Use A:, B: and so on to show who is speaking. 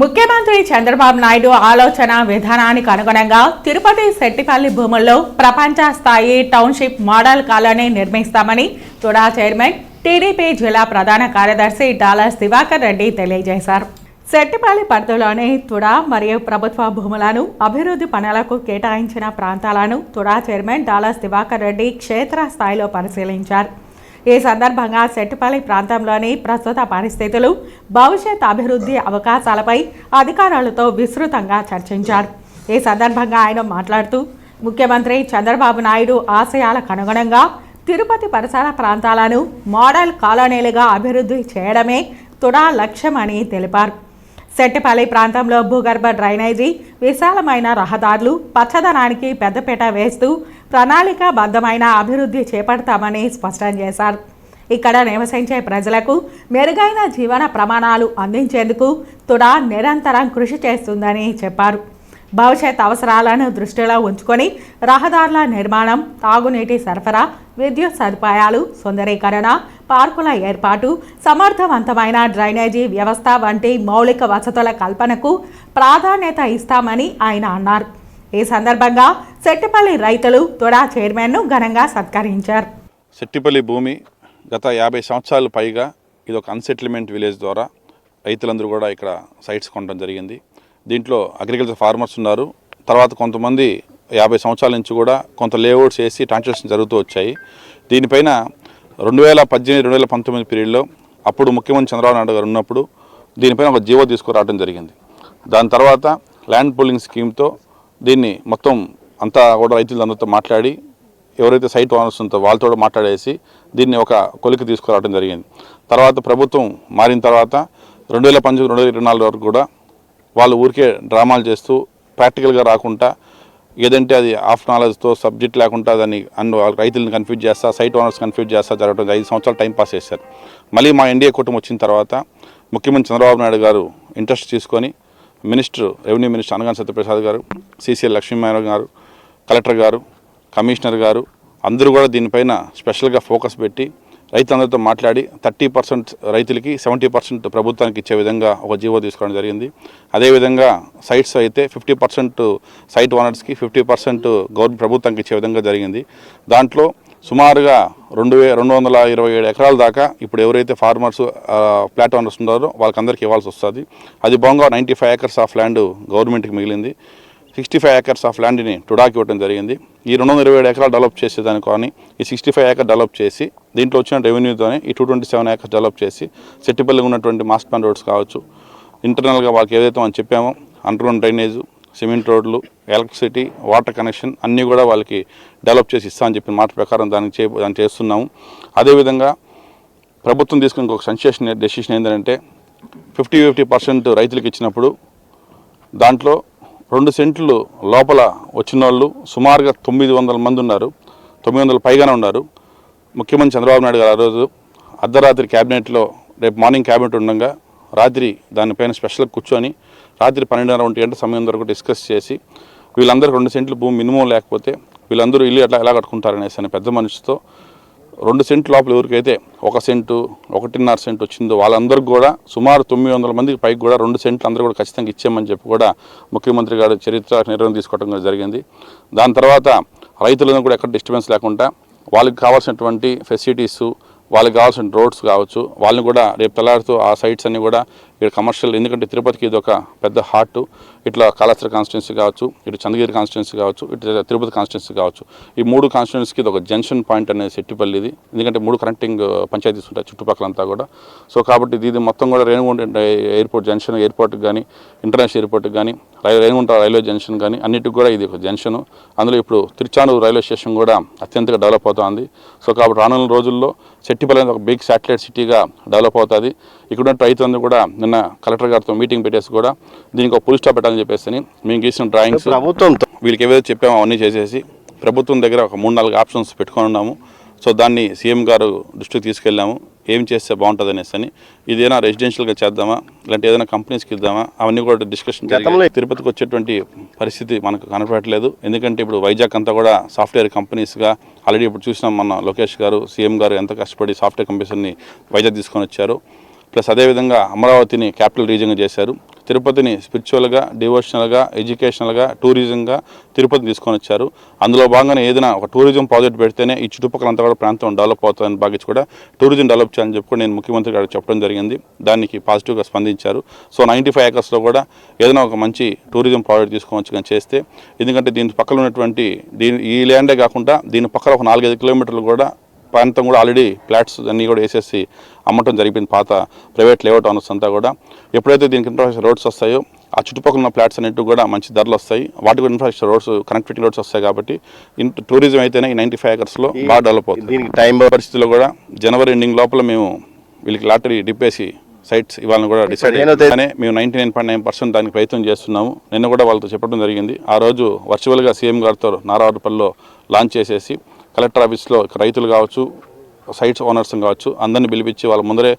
A: ముఖ్యమంత్రి చంద్రబాబు నాయుడు ఆలోచన విధానానికి అనుగుణంగా తిరుపతి శెట్టిపల్లి భూముల్లో ప్రపంచ స్థాయి టౌన్షిప్ మోడల్ కాలనీ నిర్మిస్తామని తుడా చైర్మన్ టీడీపీ జిల్లా ప్రధాన కార్యదర్శి డాలర్ దివాకర్ రెడ్డి తెలియజేశారు. శెట్టిపల్లి పరిధిలోని తుడా మరియు ప్రభుత్వ భూములను అభివృద్ధి పనులకు కేటాయించిన ప్రాంతాలను తుడా చైర్మన్ డాలర్ దివాకర్ రెడ్డి క్షేత్ర స్థాయిలో పరిశీలించారు. ఈ సందర్భంగా సెట్టుపల్లి ప్రాంతంలోని ప్రస్తుత పరిస్థితులు భవిష్యత్ అభివృద్ధి అవకాశాలపై అధికారులతో విస్తృతంగా చర్చించారు. ఈ సందర్భంగా ఆయన మాట్లాడుతూ ముఖ్యమంత్రి చంద్రబాబు నాయుడు ఆశయాలకు అనుగుణంగా తిరుపతి పరిసర ప్రాంతాలను మోడల్ కాలనీలుగా అభివృద్ధి చేయడమే తుడా లక్ష్యమని తెలిపారు. సెట్టిపల్లి ప్రాంతంలో భూగర్భ డ్రైనేజీ విశాలమైన రహదారులు పచ్చదనానికి పెద్దపీట వేస్తూ ప్రణాళికాబద్ధమైన అభివృద్ధి చేపడతామని స్పష్టం చేశారు. ఇక్కడ నివసించే ప్రజలకు మెరుగైన జీవన ప్రమాణాలు అందించేందుకు తుడా నిరంతరం కృషి చేస్తుందని చెప్పారు. భవిష్యత్ అవసరాలను దృష్టిలో ఉంచుకొని రహదారుల నిర్మాణం తాగునీటి సరఫరా విద్యుత్ సదుపాయాలు సుందరీకరణ పార్కుల ఏర్పాటు సమర్థవంతమైన డ్రైనేజీ వ్యవస్థ వంటి మౌలిక వసతుల కల్పనకు ప్రాధాన్యత ఇస్తామని ఆయన అన్నారు. ఈ సందర్భంగా సెట్టిపల్లి రైతులు తొడా చైర్మన్ను ఘనంగా సత్కరించారు.
B: సెట్టిపల్లి భూమి గత యాభై సంవత్సరాలు పైగా ఇది ఒక అన్సెటిల్మెంట్ విలేజ్ ద్వారా రైతులందరూ కూడా ఇక్కడ సైట్స్ కొనడం జరిగింది. దీంట్లో అగ్రికల్చర్ ఫార్మర్స్ ఉన్నారు. తర్వాత కొంతమంది యాభై సంవత్సరాల నుంచి కూడా కొంత లేఅవుట్స్ వేసి ట్రాన్సాక్షన్ జరుగుతూ వచ్చాయి. దీనిపైన రెండు వేల పద్దెనిమిది రెండు వేల పంతొమ్మిది పీరియడ్లో అప్పుడు ముఖ్యమంత్రి చంద్రబాబు నాయుడు గారు ఉన్నప్పుడు దీనిపైన ఒక జీవో తీసుకురావడం జరిగింది. దాని తర్వాత ల్యాండ్ పూలింగ్ స్కీమ్తో దీన్ని మొత్తం అంతా కూడా రైతులందరితో మాట్లాడి ఎవరైతే సైట్ ఓనర్స్ ఉందో వాళ్ళతో మాట్లాడేసి దీన్ని ఒక కొలికి తీసుకురావడం జరిగింది. తర్వాత ప్రభుత్వం మారిన తర్వాత రెండు వేల పంతొమ్మిది రెండు వేల ఇరవై నాలుగు వరకు కూడా వాళ్ళు ఊరికే డ్రామాలు చేస్తూ ప్రాక్టికల్గా రాకుండా ఏదంటే అది ఆఫ్ నాలెడ్జ్తో సబ్జెక్ట్ లేకుండా దాన్ని అన్ని వాళ్ళ రైతులను కన్ఫ్యూజ్ చేస్తా సైట్ ఓనర్స్ కన్ఫ్యూజ్ చేస్తా జరగడం ఐదు సంవత్సరాలు టైం పాస్ చేశారు. మళ్ళీ మా ఎన్డీఏ కూటమి వచ్చిన తర్వాత ముఖ్యమంత్రి చంద్రబాబు నాయుడు గారు ఇంట్రెస్ట్ తీసుకొని minister revenue minister Anagani Satyaprasad garu CCL Lakshminarayana గారు కలెక్టర్ గారు కమిషనర్ గారు అందరూ కూడా దీనిపైన స్పెషల్గా ఫోకస్ పెట్టి రైతులందరితో మాట్లాడి థర్టీ పర్సెంట్ రైతులకి సెవెంటీ పర్సెంట్ ప్రభుత్వానికి ఇచ్చే విధంగా ఒక జీవో తీసుకోవడం జరిగింది. అదేవిధంగా సైట్స్ అయితే ఫిఫ్టీ పర్సెంట్ సైట్ ఓనర్స్కి ఫిఫ్టీ పర్సెంట్ గవర్నమెంట్ ప్రభుత్వానికి ఇచ్చే విధంగా జరిగింది. దాంట్లో సుమారుగా రెండు వే రెండు వందల ఇరవై ఏడు ఎకరాల దాకా ఇప్పుడు ఎవరైతే ఫార్మర్స్ ప్లాట్ ఓనర్స్ ఉన్నారో వాళ్ళకందరికీ ఇవ్వాల్సి వస్తుంది. అది బాగా ninety five acres of land గవర్నమెంట్కి మిగిలింది. సిక్స్టీ ఫైవ్ ఏకర్స్ ఆఫ్ ల్యాండ్ని టుడాకి ఇవ్వడం జరిగింది. ఈ రెండు వందల ఇరవై ఏడు ఎకరాలు డెవలప్ చేసేదానికి కానీ ఈ సిక్స్టీ ఫైవ్ ఏకర్ డెవలప్ చేసి దీంట్లో వచ్చిన రెవెన్యూతోనే ఈ two twenty seven acres develop చేసి సెట్టిపల్లి ఉన్నటువంటి మాస్టర్ ప్లాన్ రోడ్స్ కావచ్చు ఇంటర్నల్గా వాళ్ళకి ఏదైతే మనం చెప్పామో అండర్గ్రౌండ్ డ్రైనేజ్ సిమెంట్ రోడ్లు ఎలక్ట్రిసిటీ వాటర్ కనెక్షన్ అన్నీ కూడా వాళ్ళకి డెవలప్ చేసి ఇస్తామని చెప్పిన మాట ప్రకారం దానికి చే దాన్ని చేస్తున్నాము. అదేవిధంగా ప్రభుత్వం తీసుకున్న ఒక సంశేషన్ డెసిషన్ ఏంటంటే ఫిఫ్టీ ఫిఫ్టీ పర్సెంట్ రైతులకు ఇచ్చినప్పుడు దాంట్లో రెండు సెంట్లు లోపల వచ్చిన వాళ్ళు సుమారుగా తొమ్మిది వందల మంది ఉన్నారు. తొమ్మిది వందల పైగానే ఉన్నారు. ముఖ్యమంత్రి చంద్రబాబు నాయుడు గారు ఆ రోజు అర్ధరాత్రి క్యాబినెట్లో రేపు మార్నింగ్ క్యాబినెట్ ఉండగా రాత్రి దానిపైన స్పెషల్గా కూర్చొని రాత్రి పన్నెండున్నర ఒంటి గంట సమయం వరకు డిస్కస్ చేసి వీళ్ళందరూ రెండు సెంట్లు భూమి మినిమం లేకపోతే వీళ్ళందరూ ఇల్లు ఎట్లా ఎలా కట్టుకుంటారనేసి అని పెద్ద మనిషితో రెండు సెంట్ లోపల ఎవరికైతే ఒక సెంటు ఒకటిన్నర సెంట్ వచ్చిందో వాళ్ళందరికీ కూడా సుమారు తొమ్మిది వందల మందికి పైకి కూడా రెండు సెంట్లు అందరూ కూడా ఖచ్చితంగా ఇచ్చామని చెప్పి కూడా ముఖ్యమంత్రి గారు చరిత్ర నిర్ణయం తీసుకోవడం జరిగింది. దాని తర్వాత రైతులను కూడా ఎక్కడ డిస్టర్బెన్స్ లేకుండా వాళ్ళకి కావాల్సినటువంటి ఫెసిలిటీస్ వాళ్ళకి కావాల్సిన రోడ్స్ కావచ్చు వాళ్ళని కూడా రేపు తెల్లారుతూ ఆ సైట్స్ అన్నీ కూడా ఇక్కడ కమర్షియల్ ఎందుకంటే తిరుపతికి ఇది ఒక పెద్ద హార్ట్ ఇట్లా కాళేశ్వర కాన్స్టిట్యున్సీ కావచ్చు ఇటు చంద్రగిరి కాన్స్టిట్యున్సీ కావచ్చు ఇటు తిరుపతి కాన్స్టిట్యున్సీ కావచ్చు. ఈ మూడు కాన్స్టిట్యున్సీకి ఇది ఒక జంక్షన్ పాయింట్ అనేది సెట్టిపల్లి ఇది. ఎందుకంటే మూడు కనెక్టింగ్ uh, పంచాయతీస్ ఉంటాయి చుట్టుపక్కలంతా కూడా. సో కాబట్టి ఇది మొత్తం కూడా రేణుగుంట ఎయిర్పోర్ట్ జంక్షన్ ఎయిర్పోర్ట్కి కానీ ఇంటర్నేషనల్ ఎయిర్పోర్ట్కి కానీ రై రేణుగుంట రైల్వే జంక్షన్ కానీ అన్నిటికి కూడా ఇది ఒక జంక్షన్ అందులో ఇప్పుడు తిరుచానూరు రైల్వే స్టేషన్ కూడా అత్యంతగా డెవలప్ అవుతుంది. సో కాబట్టి రానున్న రోజుల్లో సెట్టిపల్లి అనేది ఒక బిగ్ శాటిలైట్ సిటీగా డెవలప్ అవుతుంది. ఇక్కడ రైతులందరూ కూడా నిన్న కలెక్టర్ గారితో మీటింగ్ పెట్టేసి కూడా దీనికి ఒక పులి స్టాప్ పెట్టాలని చెప్పేసి మేము గీసిన డ్రాయింగ్స్
C: ప్రభుత్వంతో.
B: వీళ్ళకి ఏవైతే చెప్పామో అవన్నీ చేసేసి ప్రభుత్వం దగ్గర ఒక మూడు నాలుగు ఆప్షన్స్ పెట్టుకొని ఉన్నాము. సో దాన్ని సీఎం గారు దృష్టికి తీసుకెళ్ళాము. ఏం చేస్తే బాగుంటుంది అనేసి అని. ఇదేనా రెసిడెన్షియల్గా చేద్దామా? లేదంటే ఏదైనా కంపెనీస్కి ఇద్దామా? అవన్నీ కూడా డిస్కషన్ తిరుపతికి వచ్చేటువంటి పరిస్థితి మనకు కనపడట్లేదు. ఎందుకంటే ఇప్పుడు వైజాగ్ అంతా కూడా సాఫ్ట్వేర్ కంపెనీస్గా ఆల్రెడీ ఇప్పుడు చూసినాం మన లోకేష్ గారు సీఎం గారు ఎంత కష్టపడి సాఫ్ట్వేర్ కంపెనీస్ని వైజాగ్ తీసుకొని వచ్చారు. ప్లస్ అదేవిధంగా అమరావతిని క్యాపిటల్ రీజియన్గా చేశారు. తిరుపతిని స్పిరిచువల్గా డివోషనల్గా ఎడ్యుకేషనల్గా టూరిజంగా తిరుపతి తీసుకొని వచ్చారు. అందులో భాగంగానే ఏదైనా ఒక టూరిజం ప్రాజెక్ట్ పెడితేనే ఈ చుట్టుపక్కల అంతా కూడా ప్రాంతం డెవలప్ అవుతుందని భావించి కూడా టూరిజం డెవలప్ చేయాలని చెప్పి నేను ముఖ్యమంత్రి గారు చెప్పడం జరిగింది. దానికి పాజిటివ్గా స్పందించారు. సో నైంటీ ఫైవ్ ఏకర్స్లో కూడా ఏదైనా ఒక మంచి టూరిజం ప్రాజెక్ట్ తీసుకోవచ్చు కానీ చేస్తే ఎందుకంటే దీని పక్కన ఉన్నటువంటి దీని ఈ ల్యాండే కాకుండా దీని పక్కన ఒక నాలుగైదు కిలోమీటర్లు కూడా ప్రాంతం కూడా ఆల్రెడీ ఫ్లాట్స్ అన్నీ కూడా వేసేసి అమ్మటం జరిగిపోయింది పాత ప్రైవేట్ లేఅవుట్ ఆనర్స్ అంతా కూడా. ఎప్పుడైతే దీనికి ఇన్ఫ్రాస్ట్రక్చర్ రోడ్స్ వస్తాయో ఆ చుట్టుపక్కల ఉన్న ఫ్లాట్స్ అన్నిటి కూడా మంచి ధరలు వస్తాయి. వాటికి కూడా ఇన్ఫ్రాస్ట్రక్చర్ రోడ్స్ కనెక్టివిటీ రోడ్స్ వస్తాయి కాబట్టి ఇన్ టూరిజం అయితేనే ఈ నైంటీ ఫైవ్ ఏకర్స్లో బాగా డెవలప్ అవుతుంది.
C: దీనికి టైం
B: పరిస్థితుల్లో కూడా జనవరి ఎండింగ్ లోపల మేము వీళ్ళకి లాటరీ డిప్పేసి సైట్స్ ఇవ్వాలని కూడా డిసైడ్ అయ్యానే మేము ninety nine point nine percent దానికి ప్రయత్నం చేస్తున్నాము. నిన్న కూడా వాళ్ళతో చెప్పడం జరిగింది. ఆ రోజు వర్చువల్గా సీఎం గారితో నారావారిపల్లిలో లాంచ్ చేసేసి కలెక్టర్ ఆఫీస్లో రైతులు కావచ్చు సైట్స్ ఓనర్స్ కావచ్చు అందరిని పిలిపించి వాళ్ళ ముందరే